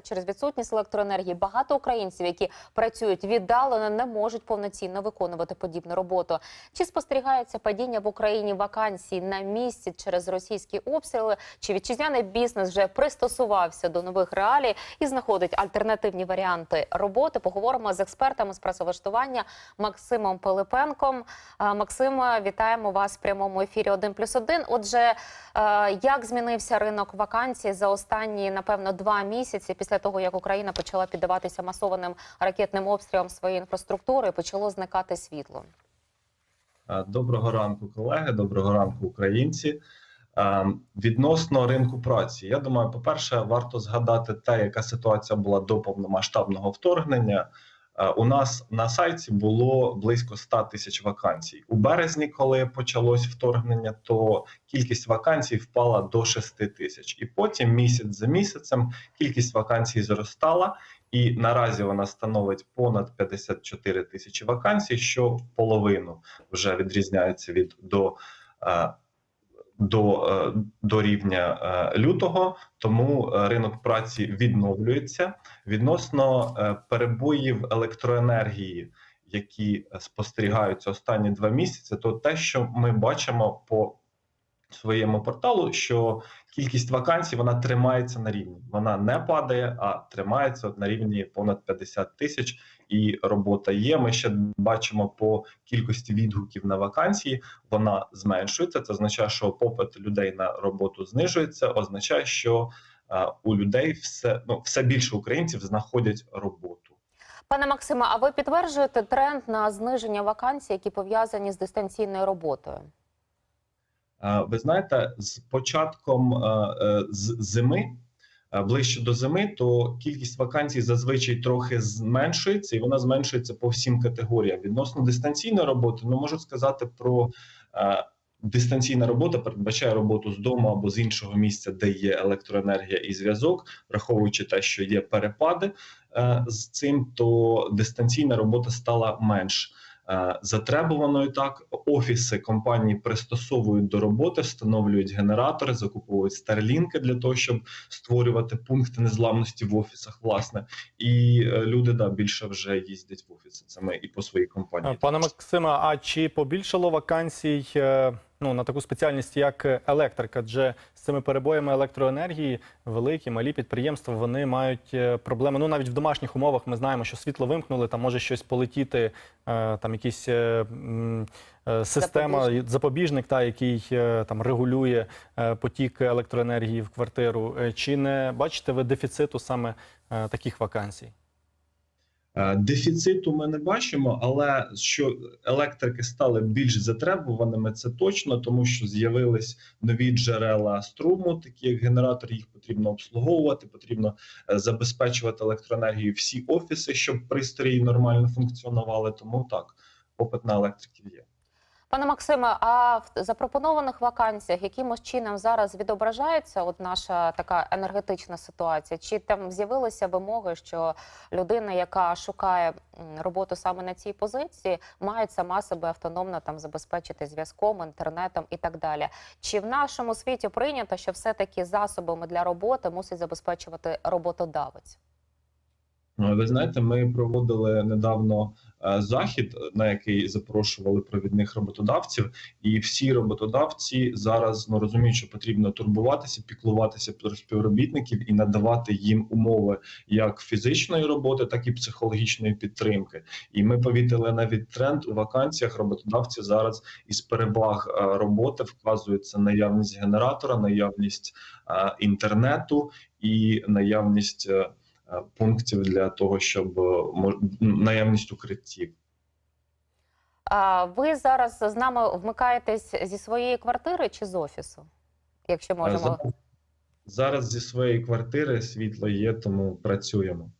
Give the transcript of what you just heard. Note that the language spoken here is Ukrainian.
Через відсутність електроенергії багато українців, які працюють віддалено, не можуть повноцінно виконувати подібну роботу. Чи спостерігається падіння в Україні вакансій на місці через російські обстріли? Чи вітчизняний бізнес вже пристосувався до нових реалій і знаходить альтернативні варіанти роботи? Поговоримо з експертами з працевлаштування Максимом Пилипенком. Е, Максиме, вітаємо вас в прямому ефірі 1+,1. Отже, е, як змінився ринок вакансій за останні, напевно, два місяці після того, як Україна почала піддаватися масованим ракетним обстрілам своєї інфраструктури, почало зникати світло? Е, Доброго ранку, колеги. Доброго ранку, українці. Е, Відносно ринку праці, я думаю, по-перше, варто згадати те, яка ситуація була до повномасштабного вторгнення. Е, У нас на сайті було близько 100 тисяч вакансій. У березні, коли почалось вторгнення, то кількість вакансій впала до 6 тисяч, і потім місяць за місяцем кількість вакансій зростала. І наразі вона становить понад 54 тисячі вакансій, що в половину вже відрізняється від до, е, до, е, до рівня е, лютого. Тому е, ринок праці відновлюється відносно перебоїв електроенергії, які спостерігаються останні два місяці. То те, що ми бачимо по своєму порталу, що кількість вакансій вона тримається на рівні. Вона не падає, а тримається на рівні понад 50 тисяч. І робота є. Ми ще бачимо по кількості відгуків на вакансії. Вона зменшується. Це означає, що попит людей на роботу знижується. Означає, що е, у людей все ну все більше українців знаходять роботу. Пане Максиме, а ви підтверджуєте тренд на зниження вакансій, які пов'язані з дистанційною роботою? Е, Ви знаєте, з початком е, з зими, ближче до зими, то кількість вакансій зазвичай трохи зменшується, і вона зменшується по всім категоріям. Відносно дистанційної роботи, ну можу сказати про е, дистанційна робота передбачає роботу з дому або з іншого місця, де є електроенергія і зв'язок, враховуючи те, що є перепади е, з цим, то дистанційна робота стала менш е, затребуваною. Так офіси компанії пристосовують до роботи, встановлюють генератори, закуповують старлінки для того, щоб створювати пункти незламності в офісах. Власне, і е, люди да більше вже їздять в офіси. Ми і по своїй компанії. Пане Максиме, а чи побільшало вакансій е, ну, на таку спеціальність, як електрика? Адже з цими перебоями електроенергії великі, малі підприємства вони мають е, проблеми. Ну навіть в домашніх умовах ми знаємо, що світло вимкнули, там може щось полетіти, е, там якісь. е, Система Запобіжник. запобіжник, та який там регулює потік електроенергії в квартиру. Чи не бачите ви дефіциту саме таких вакансій? Е, Дефіциту ми не бачимо, але що електрики стали більш затребуваними, це точно, тому що з'явились нові джерела струму, такі як генератор. Їх потрібно обслуговувати, потрібно е, забезпечувати електроенергію всі офіси, щоб пристрої нормально функціонували. Тому так, попит на електриків є. Пане Максиме, а в запропонованих вакансіях якимось чином зараз відображається от наша така енергетична ситуація? Чи там з'явилися вимоги, що людина, яка шукає роботу саме на цій позиції, має сама себе автономно там забезпечити зв'язком, інтернетом і так далі? Чи в нашому світі прийнято, що все-таки засобами для роботи мусить забезпечувати роботодавець? Ну, Ви знаєте, ми проводили недавно е, захід, на який запрошували провідних роботодавців, і всі роботодавці зараз ну розуміють, що потрібно турбуватися, піклуватися про співробітників і надавати їм умови як фізичної роботи, так і психологічної підтримки. І ми повітили навіть тренд у вакансіях. Роботодавці зараз із переваг е, роботи вказується наявність генератора, наявність е, інтернету і наявність. Е, пунктів для того, щоб е, наявність укриттів. А ви зараз з нами вмикаєтесь зі своєї квартири чи з офісу? Якщо Е, можемо. Зараз, зараз зі своєї квартири світло є, тому працюємо.